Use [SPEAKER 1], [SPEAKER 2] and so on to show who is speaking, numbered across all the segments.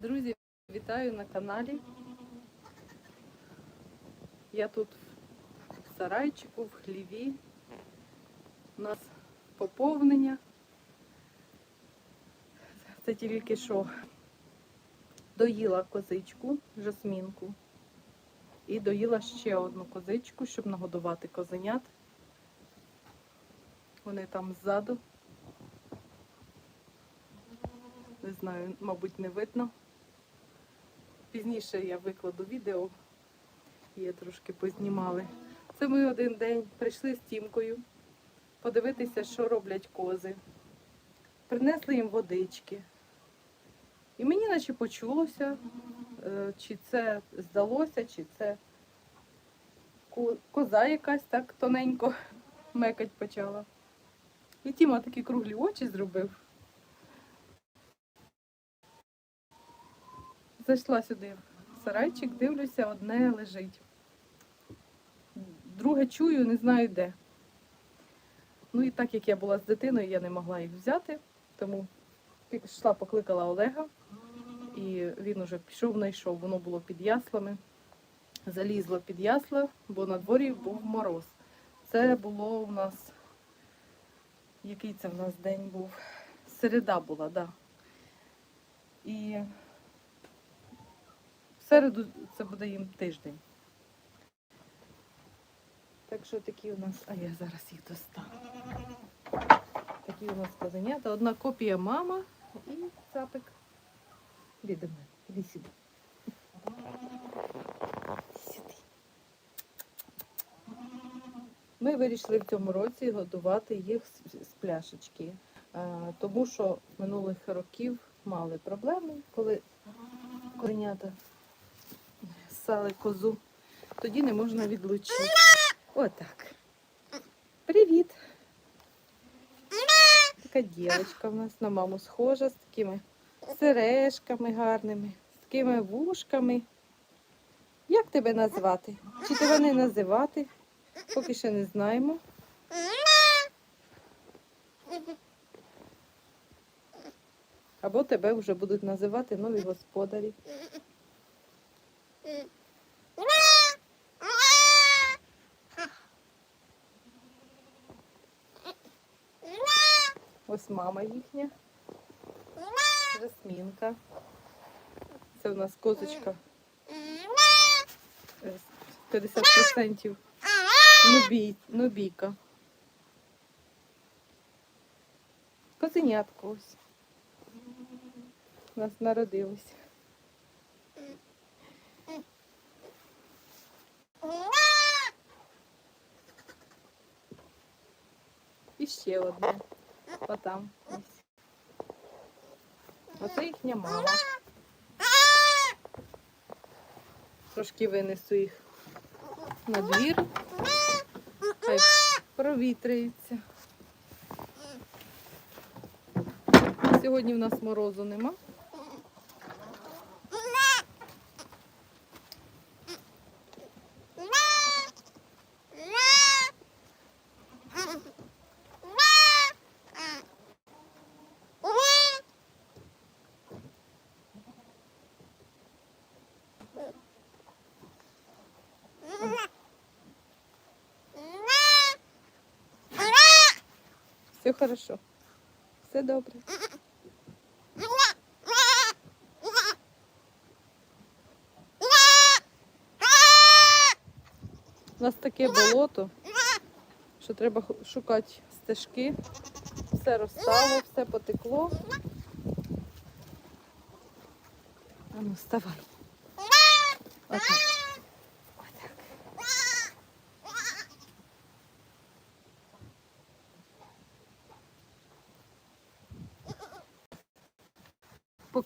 [SPEAKER 1] Друзі, вітаю на каналі. Я тут в сарайчику, в хліві. У нас поповнення. Це тільки що доїла козичку, жасмінку. І доїла ще одну козичку, щоб нагодувати козенят. Вони там ззаду. Не знаю, мабуть, не видно. Пізніше я викладу відео, є трошки познімали. Це ми один день прийшли з Тімкою подивитися, що роблять кози. Принесли їм водички. І мені наче почулося, е, чи це здалося, чи це коза якась так тоненько мекать почала. І Тіма такі круглі очі зробив. Зайшла сюди в сарайчик, дивлюся, одне лежить. Друге чую, не знаю де. Ну і так як я була з дитиною, я не могла їх взяти, тому пішла, покликала Олега, і він уже пішов, знайшов. Воно було під яслами. Залізло під ясла, бо на дворі був мороз. Це було у нас. Який це в нас день був? Середа була, так. Да. І середу це буде їм тиждень. Так що такі у нас, а я зараз їх достану. Такі у нас козенята. Одна копія мама і цапик. Іди до мене, іди сюди. Сюди. Ми вирішили в цьому році годувати їх з, пляшечки, тому що минулих років мали проблеми, коли козенята ссали козу, тоді не можна відлучити. Отак. Привіт. Така дівчинка в нас на маму схожа з такими сережками гарними, з такими вушками. Як тебе назвати? Чи тебе не називати? Поки ще не знаємо. Або тебе вже будуть називати нові господарі. Ось мама їхня. Жасмінка. Це у нас козочка. е, 50% нубій, нубійка. Козенятко ось. У нас народилось. І ще одне. Отам. Оце їхня мама. Трошки винесу їх на двір. Хай провітряється. Сьогодні в нас морозу нема. Все хорошо. Все добре. У нас таке болото, що треба шукати стежки. Все розстало, все потекло. А ну, вставай. Отак.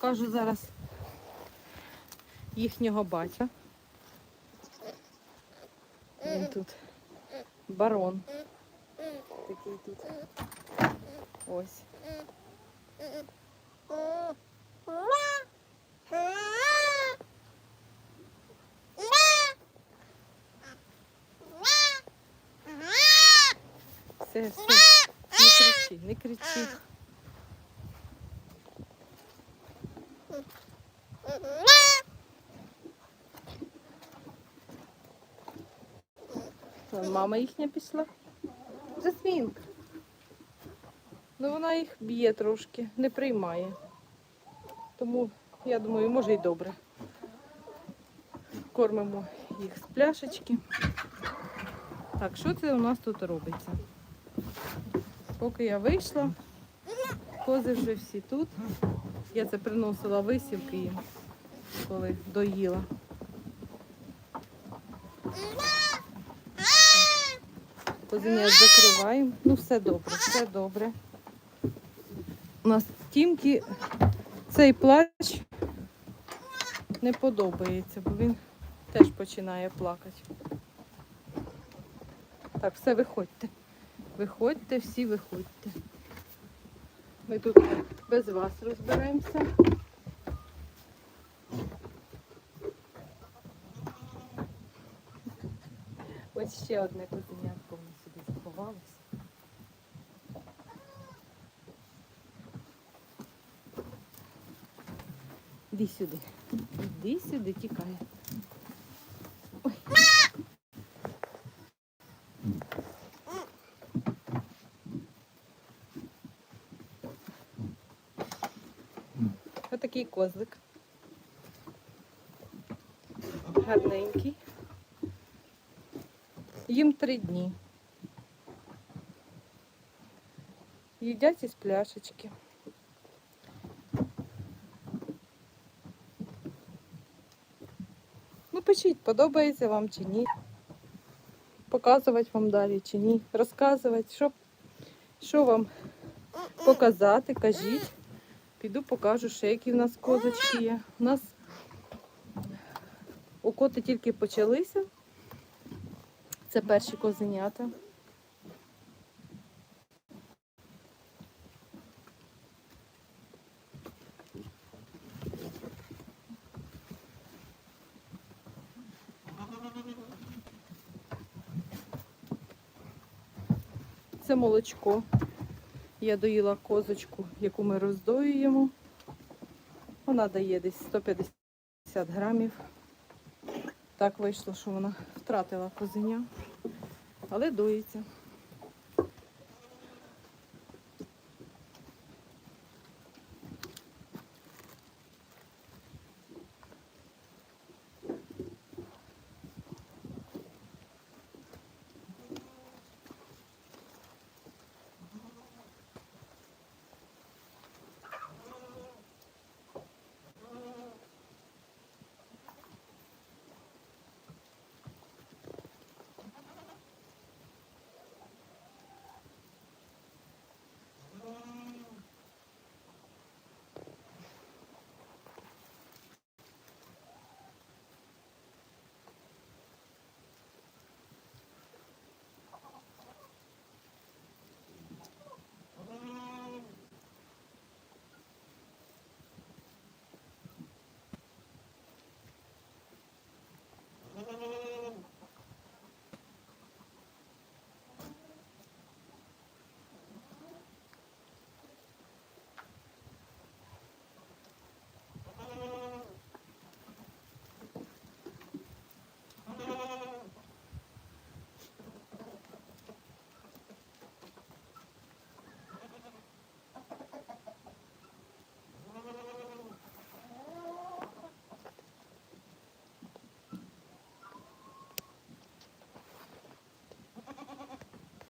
[SPEAKER 1] Покажу зараз їхнього батя. Він тут барон. Такий тут. Ось. Все, все. Не кричи, не кричи. Мама їхня пішла. Жасмінка. Ну вона їх б'є трошки, не приймає. Тому я думаю, може й добре. Кормимо їх з пляшечки. Так, що це у нас тут робиться? Поки я вийшла, кози вже всі тут. Я це приносила висівки їм, коли доїла. Козеня закриваємо. Ну, все добре, все добре. У нас тімки цей плач не подобається, бо він теж починає плакати. Так, все, виходьте. Виходьте, всі виходьте. Ми тут без вас розберемося. Ось ще одне козенятко заховалося. Іди сюди. Іди сюди, тікає. Ой. Отакий козлик. Гарненький. Їм три дні. Їдять із пляшечки. Ну, пишіть, подобається вам чи ні. Показувати вам далі чи ні. Розказувати, що, що вам показати, кажіть. Піду покажу ще, які в нас козочки є. У нас укоти тільки почалися. Це перші козенята. Це молочко. Я доїла козочку, яку ми роздоюємо. Вона дає десь 150 грамів. Так вийшло, що вона втратила козеня, але доїться.